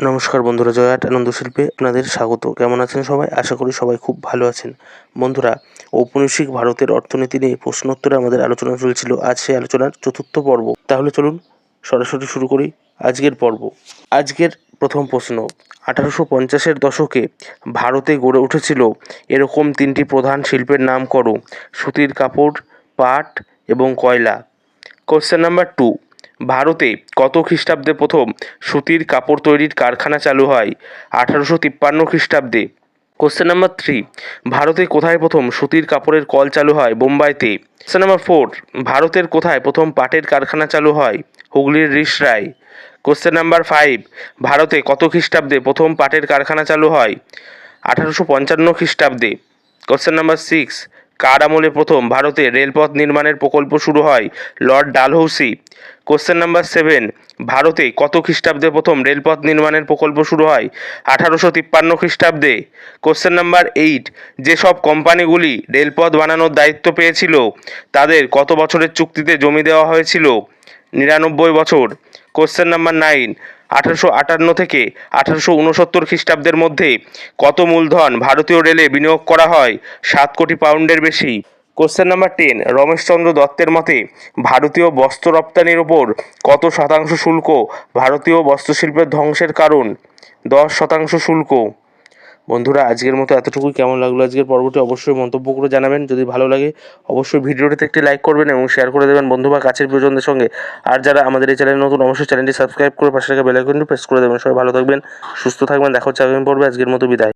নমস্কার বন্ধুরা জয়াট আনন্দ শিল্পে আপনাদের স্বাগত। কেমন আছেন সবাই? আশা করি সবাই খুব ভালো আছেন। বন্ধুরা, ঔপনিবেশিক ভারতের অর্থনীতি নিয়ে প্রশ্নোত্তরে আমাদের আলোচনা চলছিল। আজ সেই আলোচনার চতুর্থ পর্ব। তাহলে চলুন সরাসরি শুরু করি আজকের পর্ব। আজকের প্রথম প্রশ্ন, আঠারোশো পঞ্চাশের দশকে ভারতে গড়ে উঠেছিল এরকম তিনটি প্রধান শিল্পের নাম করো, সুতির কাপড়, পাট এবং কয়লা। কোশ্চেন নাম্বার টু ভারতে কত খ্রিস্টাব্দে প্রথম সুতির কাপড় তৈরির কারখানা চালু হয়? আঠারোশো তিপ্পান্ন খ্রিস্টাব্দে। কোশ্চেন নাম্বার থ্রি ভারতে কোথায় প্রথম সুতির কাপড়ের কল চালু হয় বোম্বাইতে? কোশ্চেন নাম্বার ফোর ভারতের কোথায় প্রথম পাটের কারখানা চালু হয়? হুগলির রিসরায় কোশ্চেন নাম্বার ফাইভ ভারতে কত খ্রিস্টাব্দে প্রথম পাটের কারখানা চালু হয়? আঠারোশো পঞ্চান্ন খ্রিস্টাব্দে। কোশ্চেন নাম্বার সিক্স কার আমলে প্রথম ভারতে রেলপথ নির্মাণের প্রকল্প শুরু হয় lord Dalhousie. Question number seven ভারতে কত খ্রিস্টাব্দে প্রথম রেলপথ নির্মাণের প্রকল্প শুরু হয়? আঠারোশো তিপ্পান্ন খ্রিস্টাব্দে। কোশ্চেন নাম্বার এইট যেসব কোম্পানিগুলি রেলপথ বানানোর দায়িত্ব পেয়েছিল, তাদের কত বছরের চুক্তিতে জমি দেওয়া হয়েছিল? নিরানব্বই বছর। কোশ্চেন নাম্বার নাইন আঠারোশো আটান্ন থেকে আঠারোশো উনসত্তর খ্রিস্টাব্দের মধ্যে কত মূলধন ভারতীয় রেলে বিনিয়োগ করা হয়? সাত কোটি পাউন্ডের বেশি। কোশ্চেন নাম্বার টেন রমেশচন্দ্র দত্তের মতে, ভারতীয় বস্ত্র রপ্তানির ওপর কত শতাংশ শুল্ক ভারতীয় বস্ত্রশিল্পের ধ্বংসের কারণ? দশ শতাংশ শুল্ক। বন্ধুরা, আজকের মতো এতটুকুই। কেমন লাগল আজকের পর্বটি অবশ্যই মন্তব্য করে জানাবেন। যদি ভালো লাগে, অবশ্যই ভিডিওটিতে একটি লাইক করবেন এবং শেয়ার করে দেবেন বন্ধু বা কাছের প্রিয়জনদের সঙ্গে। আর যারা আমাদের এই চ্যানেল নতুন, অবশ্যই চ্যানেলটি সাবস্ক্রাইব করে পাশে থাকা বেলাইকনটি প্রেস করে দেবেন। সবাই ভালো থাকবেন, সুস্থ থাকবেন। দেখা হচ্ছে আগামী পর্বে। আজকের মতো বিদায়।